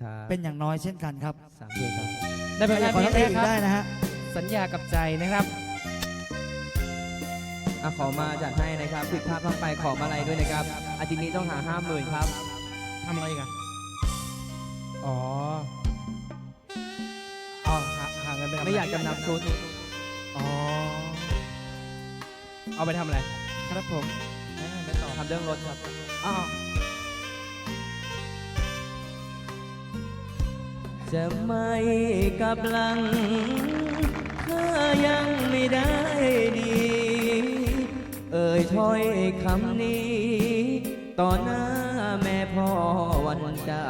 ครับเป็นอย่างน้อยเช่นกันครับสามเพลงครับได้เป็นใครหอยาน้ากขอที่น้องเอแรกกอีคกรับได้นะฮะสัญญากับใจนะครับอะขอมาจัดให้นะครับผิดพลาดพลั้งไปขอมาอะไรด้วยนะครับ อาทิตย์นี้ต้องหาห้าหมื่นครับ ทำอะไรกันอ๋ออ๋อหาหาเงินไปทำะรไม่อยากจำนำชุด อ๋อเอาไปทำอะไร ครับผมไม่ไม่ตอบทำเรื่องรถครับอ๋อ จะไม่กลับหลัง ถ้ายังไม่ได้ดี เอ่ยถ้อยคำนี้ ต่อหน้าแม่พ่อวันจา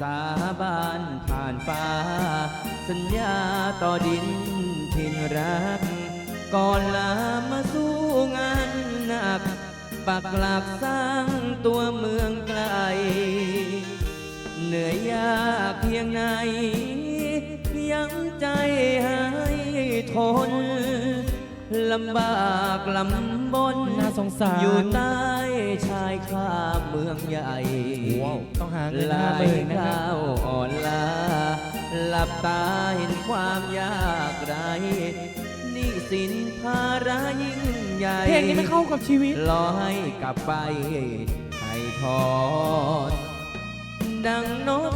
สาบานผ่านฟ้า สัญญาต่อดินถิ่นรัก ก่อนลามาสู้งานหนัก ปักหลักสร้างตัวเมืองไกล เหนื่อยยากเพียงไหน ยังใจให้ทนลำบากลำบนน่าสงสาร อยู่ใต้ชายคาเมืองใหญ่ต้องหาเงินลาห้ายหมื่นนะครัข้าบ วอ่อนลาหลับตาเห็นความยากไรหนี่สินภาระยิ่งใหญ่ เพลงนี้ไม่เข้ากับชีวิต รอให้กลับไปให้ทอด ดังนก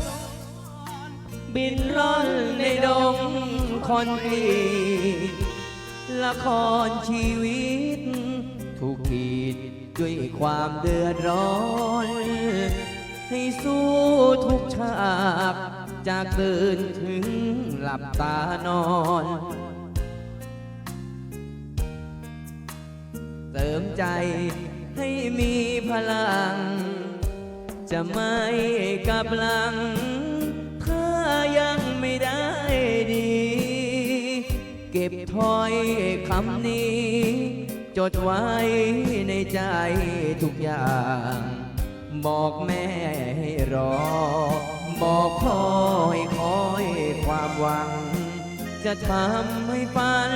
บินล่อนในดงคอนกรีตละครชีวิต ถูกขีดด้วยความเดือดร้อน ให้สู้ทุกฉากจากตื่นถึงหลับตานอน เติมใจให้มีพลัง จะไม่กลับหลัง ถ้ายังไม่ได้ดี เก็บถ้อยคำนี้ จดไว้ในใจทุกอย่าง บอกแม่ให้รอ บอกพ่อให้คอยความหวัง จะทำให้ฝัน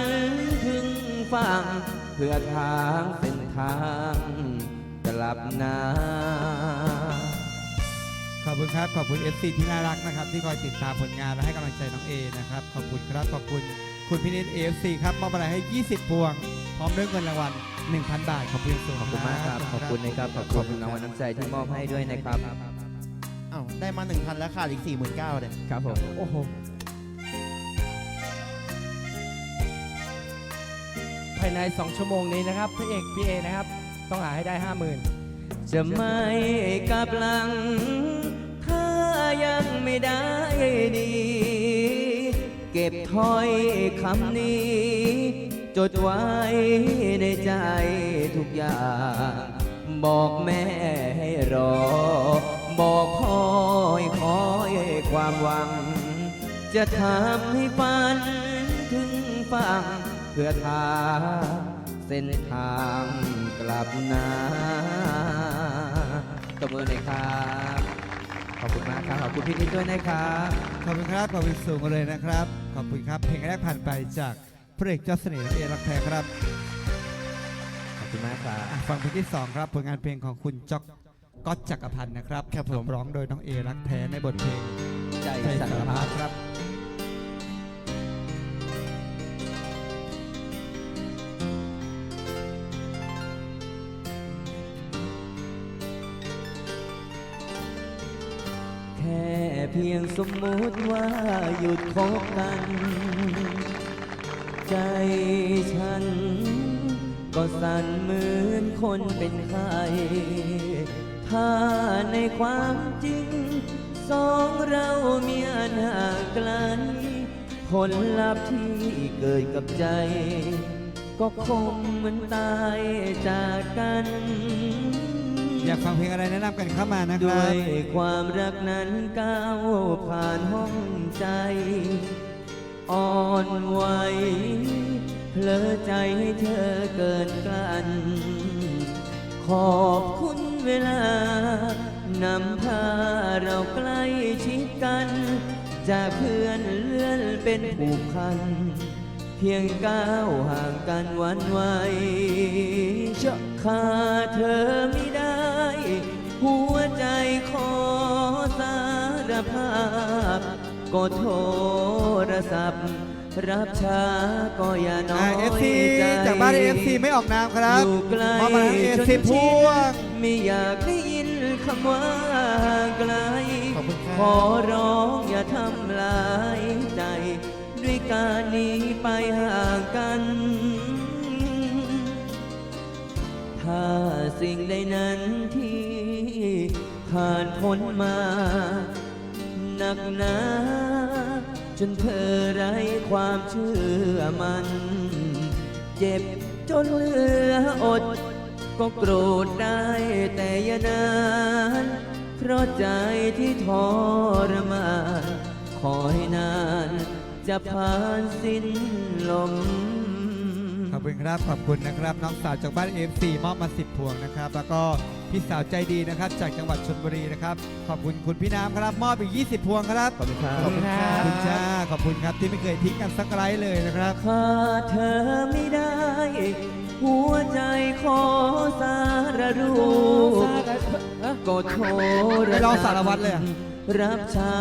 ถึงฝั่งเพื่อทางเป็นทางกลับนา อบคุณครับ ขอบคุณ FC ที่น่ารักนะครับ ที่คอยติดตามผลงานและให้กำลังใจน้องเอนะครับ ขอบคุณครับ ขอบคุณคุณพินิจ AFC ครับมอบอะไรให้ 20 พวง พร้อมด้วยเงินรางวัล 1,000 บาท ขอบคุณสูงขอบคุณมากครับ ขอบคุณนะครับ ขอบคุณรางวัลน้ำใจที่มอบให้ด้วยนะครับอ้าวได้มา 1,000 แล้วขาดอีก 49,000เลยครับผม โอ้โหภายใน 2 ชั่วโมงนี้นะครับพระเอกพี่เอนะครับ ต้องหาให้ได้ 50,000 จะไม่กลับหลังถ้า ยังไม่ได้ดี เก็บถ้อยคำนี้ จดไว้ในใจทุกอย่าง บอกแม่ให้รอ บอกพ่อให้คอยความหวัง จะทำให้ฝันถึงฝั่งเพื่อทางเส้นทางกลับนาตบมือหน่อยครับ ขอบคุณมากครับ ขอบคุณพี่นิดด้วยนะครับขอบคุณครับขอบคุณสูงเลยนะครับ ขอบคุณครับ เพลงแรกผ่านไปจากพระเอกเจ้าเสน่ห์น้องเอรักแท้ครับขอบคุณมากครับอะฟังเพลงที่2ครับผลงานเพลงของคุณจ๊อกก๊อตจักรพันธ์นะครับครับผมร้องโดยน้องเอรักแท้ในบทเพลงใจใจสาสารรพัพัดดครับ เพียงสมมุติว่าหยุดคบกัน ใจฉัน ก็สั่นเหมือนคนเป็นไข้ถ้าในความจริง สองเรามีอันห่างไกลผลลัพธ์ที่เกิดกับใจ ก็คงเหมือนตายจากกันากฟังเพลงอะไรแนะนำกันเข้ามานะคด้รัวบ ยความรักนั้นก้าวผ่านห้องใจ อ่อนไหวเพลอใจให้เธอเกินกลันขอบคุณเวลานำพาเราใกล้ชิดกัน จากเพื่อนเลื่อนเป็นผูกพัน เพียงก้าวห่างกันวันไหวจะขาดเธอไม่ได้ หัวใจขอสารภาพ ก็โทรศัพท์ รับช้าก็อย่าน้ออ่ายเอฟซีใจจากบ้านเอฟซีไม่ออกนามครับอยู่ไกลมอบมาให้เอฟจนซีพชิวงนไม่อยากได้ยินคำว่าไกล ขอบคุณครับขอร้องอย่าทำลายใจ ด้วยการหนี้ไปห่างกัน ถ้าสิ่งใดนั้นที่ ผ่านพ้นมา หนักหนา จนเธอไร้ความเชื่อมัน เจ็บจนเหลืออด ก็โกรธได้แต่อย่านาน เพราะใจที่ทรมานคอยนาน จะผ่านสิ้นลม ขอบคุณครับ ขอบคุณนะครับ น้องสาวจากบ้านเอฟซีมอบมา10พวงนะครับ แล้วก็ พี่สาวใจดีนะครับ จากจังหวัดชลบุรีนะครับ ขอบคุณคุณพี่น้ำครับมอบอีก 20 พวงครับ ขอบคุณครับขอบคุณครัขอบคุณจ้าขอบคุณครับที่ไม่เคยทิ้งกันสักไร้เลยนะครับ ขาดเธอไม่ได้ หัวใจขอสารรูปก็โทรไม่ร้องสารวัตรเลยอะ รับช้า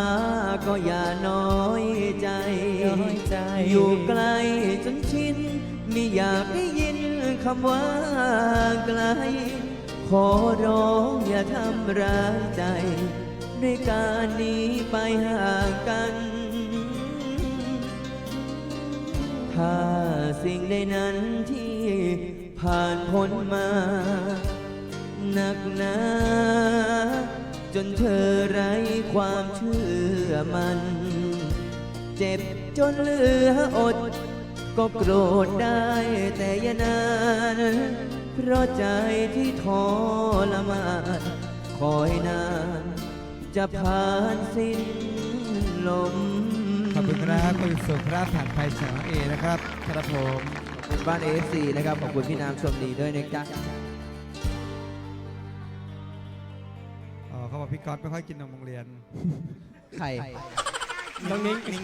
ก็อย่าน้อยใจน้อยใจ อยู่ไกลจนชิน ไม่อยากได้ยินคำว่าไกล ขอร้องอย่าทำร้ายใจ ด้วยการหนีไปห่างกัน ถ้าสิ่งใดนั้นที่ผ่านพ้นมาหนักหนาจนเธอไร้ความเชื่อมัน เจ็บจนเหลืออด ก็โกรธได้แต่ยานาน เพราะใจที่ทรมานคอยนาน จะผ่านสิ้นลมขอบคุณครับคุณสุภาพผ่านไทยจากน้องเอนะครับครับผมขอบคุณบ้านเอฟซีนะครับ ขอบคุณพี่น้ำชมดีด้วยนะจ๊ะอ๋อเขาบอกพี่ก๊อตไม่ค่อยกินนมโรงเรียนไข่น้องนิ้งนิ้ง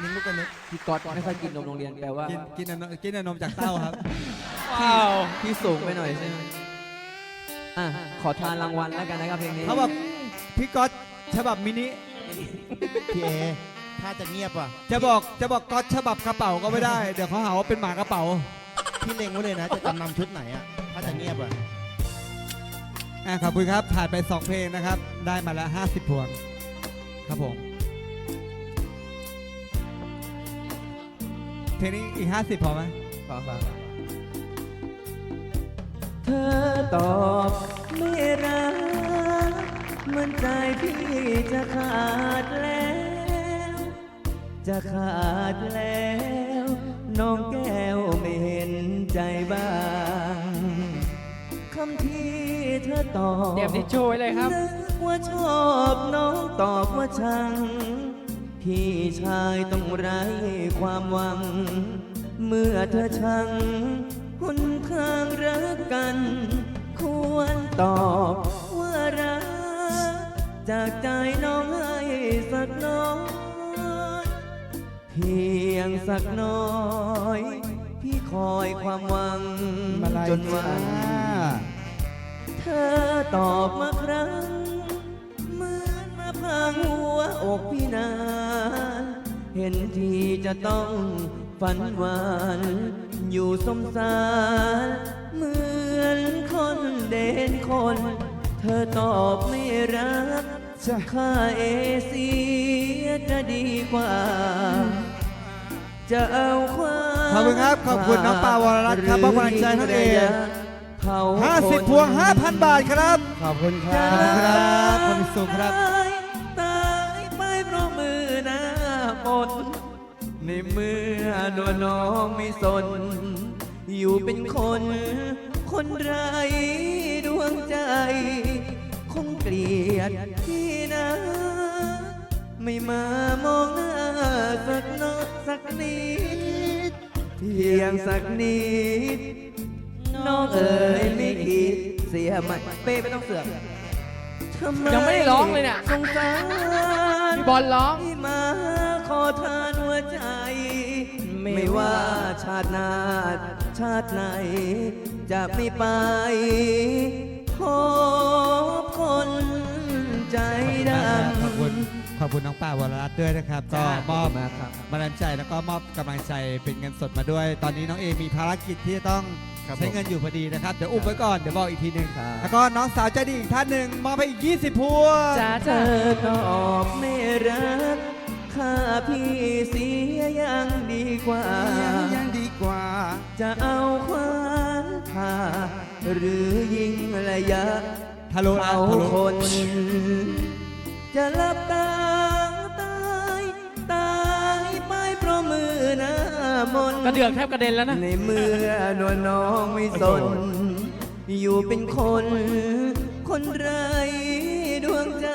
นิ้งลูกกระนึกพี่ก๊อตไม่ค่อยกินนมโรงเรียนแปลว่ากินกินนมกินนมจากเต้าครับ ว้าวพี่สูงไปหน่อยใช่ไหมอะขอทานรางวัลแล้วกันนะครับเพลงนี้เขาบอกพี่ก๊อตฉบับมินิพี่เอถ้าจะเงียบอะจะบอกจะบอกก๊อตฉบับกระเป๋าก็ไม่ได้ เดี๋ยวเขาหาว่าเป็นหมากระเป๋า พี่เล็งไว้เลยนะ จะจำนำชุดไหนอะ ถ้าจะเงียบอะอะขอบคุณครับผ่านไป 2 เพลงนะครับ ได้มาแล้ว 50พวงครับผม เพลงนี้อีก 50พอไหมขอฟังเธอตอบไม่รักเหมือนใจพี่จะขาดแล้ว จะขาดแล้ว น้องแก้วไม่เห็นใจบ้างคำที่เธอตอบเตรียมทิชชู่ไว้เลยครับ นึกว่าชอบน้องตอบว่าชัง พี่ชายต้องไร้ความหวัง เมื่อเธอชังห นทางรักกัน ควรตอบว่ารัก จากใจน้องให้สักน้อย เพียงสักน้อย พี่คอยความหวัง มาลายจนวัน จ้าเธอตอบมาครั้งเหมือนมาพังหัวอกพี่นาน เห็นทีจะต้องฝันหวาน อยู่สมสารเหมือนคนเด่นคน เธอตอบไม่รักค่าเอเสียจะดีกว่า จะเอาความขอบคุณครับ ขอบคุณน้องปาวรรัตน์ครับมอบกำลังใจให้น้องเอเผา50พวง5,000บาทครับ ขอบคุณคจะรับครับคุณสุครับตายตายไปเพราะมือหน้าหมด ในเมื่อตัวน้องไม่สน อยู่เป็นคน คนไรดวงใจ คงเกลียดพี่นะ ไม่มามองหน้าสักน้อยสักนิดเพียงสักนิด น้องเอ๋ยไม่คิดเสียไหมเป้ไม่ต้องเสือกทำยังไม่ได้ร้องเลยเนี่ย สงสารพี่บอลร้อง ที่มาขอทาน ใจ ไม่ว่าชาติหน้าชาติไหนจะไม่ไปพบคนใจดำขอบคุณขอบคุณน้องป่าวรรัตน์ด้วยนะครับ ก็จ้ามอบขอบคุณมากครับบันดาลใจแล้วก็มอบกำลังใจเป็นเงินสดมาด้วย ตอนนี้น้องเอมีภารกิจที่จะต้องครับใช้ผม เงินอยู่พอดีนะครับ เดี๋ยวอุ้มไว้ก่อน เดี๋ยวบอกอีกทีหนึ่งครับแล้วก็น้องสาวใจดีอีกท่านหนึ่งมอบให้อีก 20พวง จะเธอตอบไม่รัก ข้าพี่เสียยังดีกว่า ยังดีกว่า จะเอาควานผ่าหรือยิงระยะทะลุนะเอาทะลุ คน จะรับตาตายตายไปเพราะมือหน้ามนต์กระเดือกแทบกระเด็นแล้วนะ ในเมื่อนวลน้องไม่สน อยู่เป็นคน คนไรดวงใจ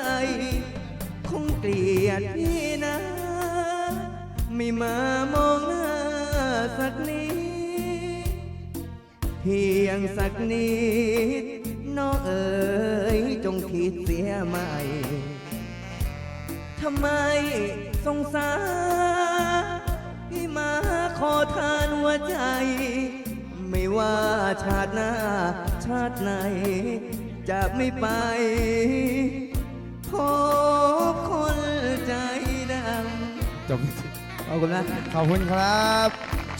คงเกลียดพี่นะ ไม่มามองหน้าสักนิดเพียงสักนิดน้องเอ๋ยจงคิดเสียใหม่ทำไมสงสารพี่มาขอทานหัวใจ ไม่ว่าชาติหน้า ชาติไหน จะไม่ไปพบคนใจ อบคุณนะขอบคุณครับ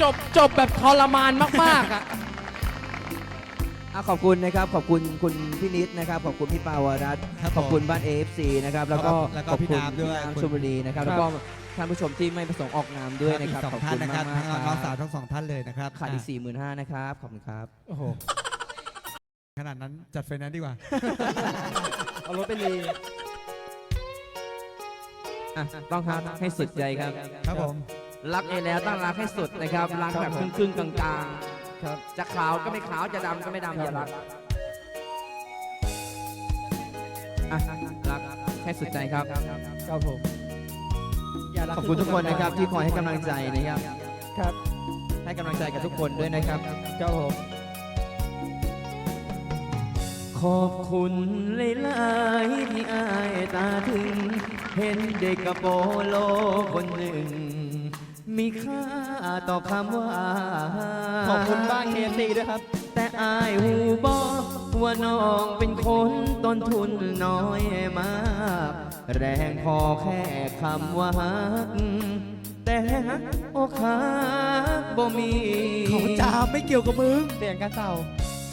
จบจบแบบทรมานมากๆอะอะขอบคุณนะครับขอบคุณคุณพี่นิดนะครับขอบคุณพี่ปาวรัตน์ครับผมขอบคุณบ้าน AFC นะครับแล้วก็แล้วก็ขอบพี่คุณน้ำด้วย พี่คุณชลบุรีนะครับครับแล้วก็ท่านผู้ชมที่ไม่ประสงค์ออกนามด้วยนะครับอีกสองขอบท่านคุณนะคมารับกทั้งๆคน้องสารัวบทั้งสองท่านเลยนะครับขาดอีกอะสี่หมื่นห้านะครับขอบคุณครับโอ้โหขนาดนั้นจัดไฟแนนซ์ดีกว่า เอารถไปรี อะต้องรักให้สุดใจครับ ครับผมรักเอแล้วต้องรักให้สุดนะครับรักแบบครึ่งครึ่งๆกลางครับๆ จะขาวก็ไม่ขาวจะดำก็ไม่ดำอย่ารักอะรักให้สุดใจครับ ครับผมย่ารัขอบคุณทุกคนนะครับที่คอยให้กำลังใจนะครับ ครับให้กำลังใจกับทุกคนด้วยนะครับ ครับผม ขอบคุณหลายๆที่อายตาถึง เห็นเด็กกระโปโลคนหนึ่ง มีค่าต่อคำว่าขอบคุณบ้านเคซีด้วยครับ แต่อายหูบอกว่าน้องเป็นคนต้นทุนน้อยมาก แรงพอแค่คำว่าฮักแต่อกหักบ่มีเขาจาไม่เกี่ยวกับมึงเสียงกระเจ้า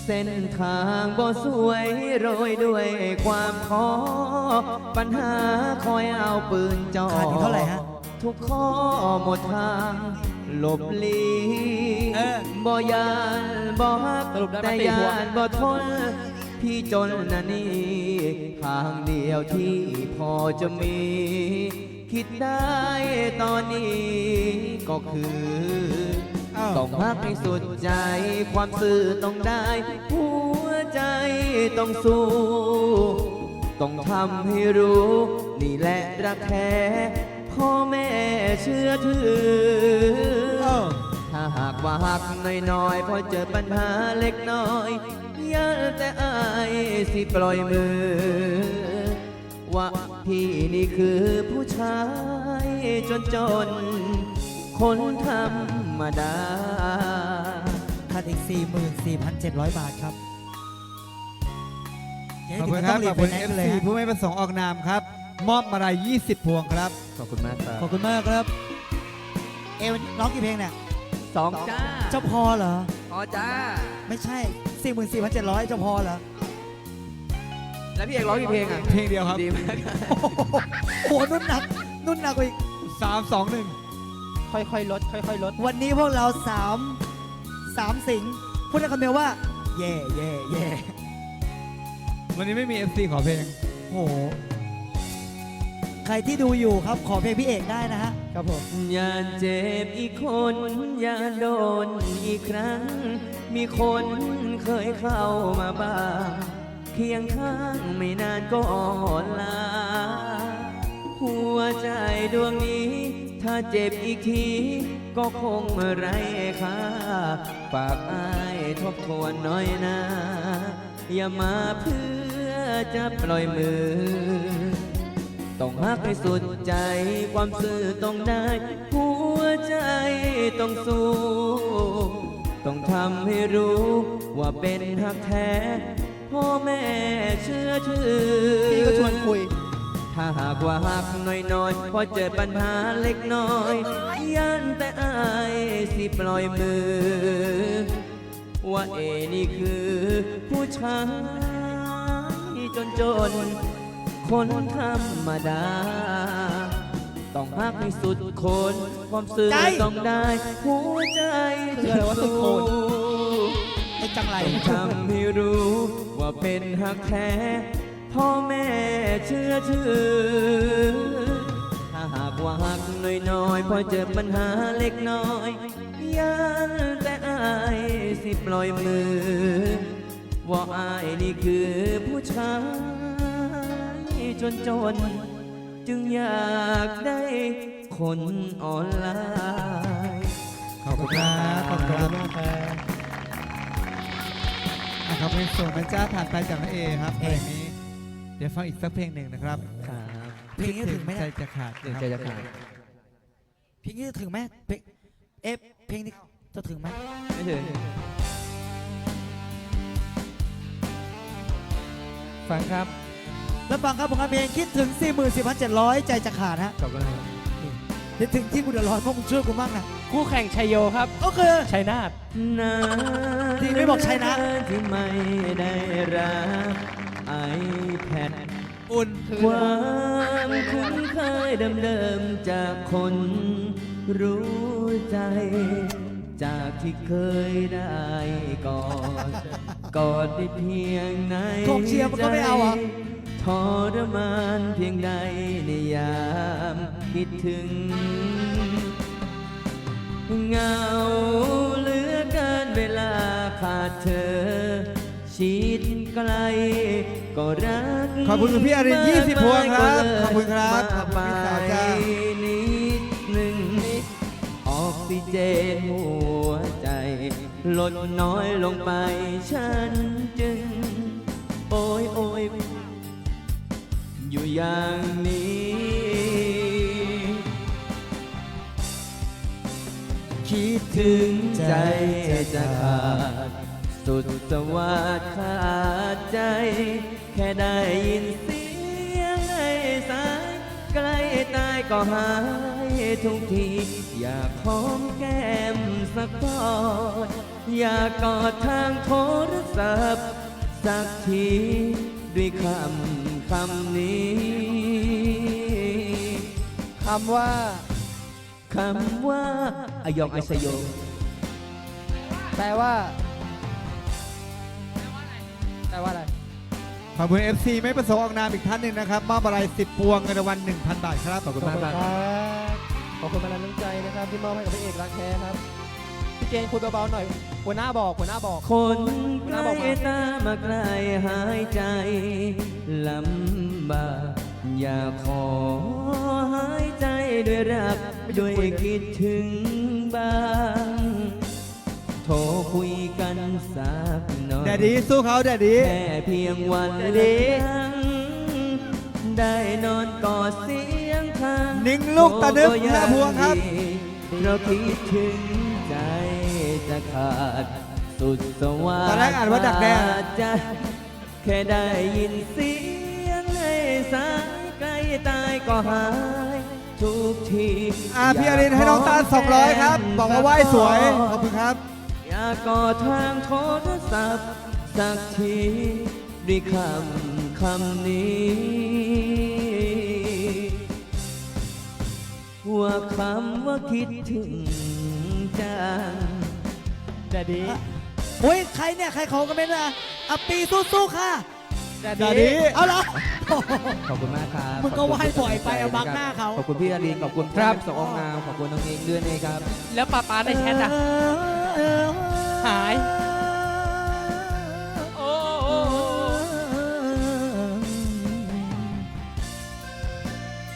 เส้นทางบ่สวยโรยด้วยความท้อปัญหาคอยเอาปืนจ่อขาดอีกเท่าไหร่ฮะ ทุกข้อหมดทางหลบหลีเออบ่ยานบ่ฮักสรุปได้มาแต่สี่ยาพวงนบ่ทน พี่จนนะนี่ทางเดียวที่พอจะมี คิดได้ตอนนี้ก็คืออ้าว ต้องพักให้สุดใจ ความซื่อต้องได้ หัวใจต้องสู้ ต้องทำให้รู้ นี่แหละรักแท้พ่อแม่เชื่อถือ ถ้าหากว่าหักน้อยๆพอเจอปัญหาเล็กน้อยอย่าแต่อายสิปล่อยมือ ว่าพี่นี่คือผู้ชายจนจนๆคนธรร มดาขาดอีก 44,700 บาทครับเจ๊ขอบถึงคุณก็คต้รัอบงรีขบอบไปคุณแนะเอฟกันเลยซีฮะผู้ไม่ประสงค์ออกนามครับ มอบมาลัย20 พวงครับ ขอบคุณมากครับขอบคุณมากครับ เอวร้องกี่เพลงเนี่ยสองจ้าเจ้าพอเหรอพอจ้า ไม่ใช่ 44,700 เจ้าพอเหรอ แล้วพี่เอกร้องกี่เพลงอะเพลงเดียวครับดีมากครับโอ้โหนุ่นหนักนุ่นหนักกว่าอีก3 2 1 ค่อยๆลดค่อยๆลด วันนี้พวกเราสามสามสิงห์พูดในคำเดียวว่า เย่เย่เย่วันนี้ไม่มี FC ขอเพลง โอ้โห ใครที่ดูอยู่ครับขอเพลงพี่เอกได้นะฮะ ครับผม อย่าเจ็บอีกคน อย่าโดนอีกครั้ง มีคนเคยเข้ามาบ้างเคียงข้างไม่นานก็อ่อนลา หัวใจดวงนี้ ถ้าเจ็บอีกที ก็คงไรค่าฝากอายทบทวนน่อยนะ อย่ามาเพื่อจะปล่อยมือ ต้องฮักให้สุดใจความซื่อต้องได้ หัวใจต้องสู้ ต้องทำให้รู้ว่าเป็นฮักแท้พ่อแม่เชื่อถือพี่ก็ชวนคุย ถ้าหากว่าหักน้อยๆพอเจอปัญหาเล็กน้อยยันแต่อายสิปล่อยมือ ว่าเอนี่คือ ผู้ชายจนจนๆคนธรรมดา ต้องหักให้สุดคน ความซื่อใจต้องได้ หัวใจคืออะไรวะสุดโคนไอ้จังไรต้องทำให้รู้ว่าเป็นหักแท้ พ่อแม่เชื่อถือ ถ้าหากว่าหักน้อยๆพอเจอปัญหาเล็กน้อยยันแต่อายสิปล่อยมือ ว่าอายนี่คือผู้ชายจนจนๆจึงอยากได้คนออนไลน์ขอบคุณครับขอบคุณครับมากครับอะครับเพลงส่งเป็นจ้าผ่านไปจากน้องเอครับเพลงนี้เดี๋ยวฟังอีกสักเพลงหนึ่งนะครับครับเพลงนี้ถึงไหมใจเนี่ยจะขาดเดี๋ยวครับใจจะขาดเพลงนี้จะถึงไหมเพลงเอฟเพลงนี้จะถึงไหมไม่ถึงฟังครับ แล้วฟังครับผลงานเพลงคิดถึง 44,700 ใจจะขาดฮะขอบคุณครับคิดถึงที่กูเดือดร้อนเพราะมึงช่วยกูมากนะคู่แข่งชัยโยครับ ก็คือชัยนาทนาที่ไม่บอกใช่นะที่ไม่ได้รับ ไอแพดอุ่นความคุ้นเคยเดิมๆจากคนรู้ใจ จากที่เคยได้กอดกอดได้เพียงในกองเชียร์มันก็ไม่เอาเหรอทรมานเพียงใดในยามคิดถึงเหงาเหลือเกินเวลาขาดเธอ ชิดไกล ก็รักขอบคุณคุณพี่อริน20พวงครับขอบคุณครับมาขอบคุณพี่สาวจ้า นิดหนึ่งออกซิเจนหัวใจ ลดน้อยลงไป ฉันจึง โอยโอยอยู่อย่างนี้ คิดถึงใจจะขาด สุดสวัสดขาดใจ แค่ได้ยินเสียงในสายใกล้ตายก็หายทุกที อยากหอมแก้มสักกอดอยากกอดทางโทรศัพท์สักที ด้วยคำคำนี้คำว่าคำว่าอายองไอชโย แปลว่า แปลว่าอะไรขอบคุณ FC ไม่ประสงค์ออกนามอีกท่านหนึ่งนะครับมอบอะไร10พวงเงินรางวัล1,000 บาทครับขอบคุณมากครับ บขอบคุณมาลังน้ำใจนะครับ ที่มอบให้กับพระเอกรักแท้ครับ พี่เกณฑ์คุยเบาๆหน่อย หัวหน้าบอกหัวหน้าบอกคนใกล้ตามาใกล้หายใจลำบากอยากขอหายใจด้วยรักด้วยคิดถึงบ้าง โทรคุยกันสักหน่อยแดดดีสู้เขาแดดดีแค่เพียงวันเดียวได้นอนกอดเสียงทางนิ่งลูกตานึกห้าพวงครับ เราคิดถึงใจจะขาด สุดสวรรค์ตอนแรกอ่านว่าดักแด้ใจแค่ได้ยินเสียงในสายใกล้ตายก็หายทุกทีอ่าพี่อรินให้น้องตาล200 ครับ บอกว่าไหว้สวย ขอบคุณครับอยา กกอดทางโทรศัพท์สักทีด้วยคำคำนี้ว่าคำว่าคิดถึงจังแต่ดีโอ้ยใครเนี่ย ใครเขาก็ไม่ได้อัปปีสู้ๆค่ะแต่แต่ดีดี เอาเหรอขอบคุณมากครับมึงก็ไหว้บ่อยไปเอาบังหน้าเขา ขอบคุณพี่อารีนขอบคุณครับสองงามขอบคุณน้องเองด้วยนะครับ แล้วปาปาในแชทอะ หายโอ้โอ้โอ้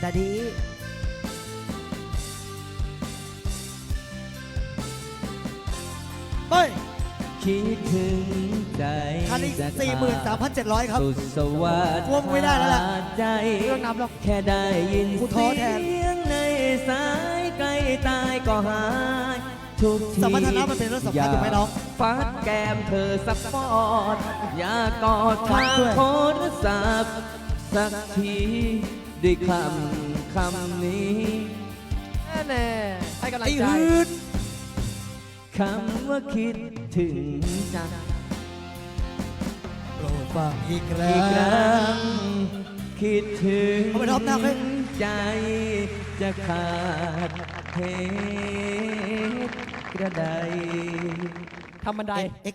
ดาดีเฮ้ยคิดถึงใจคันนี้จะสี่หมื่นสามพันเจ็ดร้อยครับ สุดสวัสดิ์กลัวมึงไม่ได้แล้วล่ะขาใจ เรื่องนับหรอก แค่ได้ยินกูท้อแทน เสียงในสายใกล้ตายก็หาย ทุกทีสมรรถนะมันเป็นเรื่องสำคัญถูกไหมน้องฟัดแก้มเธอสักปอดอยากกอดทางด้วยโทรศัพท์สักทีด้วยคำคำนี้แน่ๆให้กำลังไอ้ใจ หืนคำว่าคิดถึงจังโปรดฟังอีกครั้อีกครั้ง งคิดถึงเอาไปรอบหน้าค่อยใจจะขาดเหตุ กระไดทำบันได เอ็ก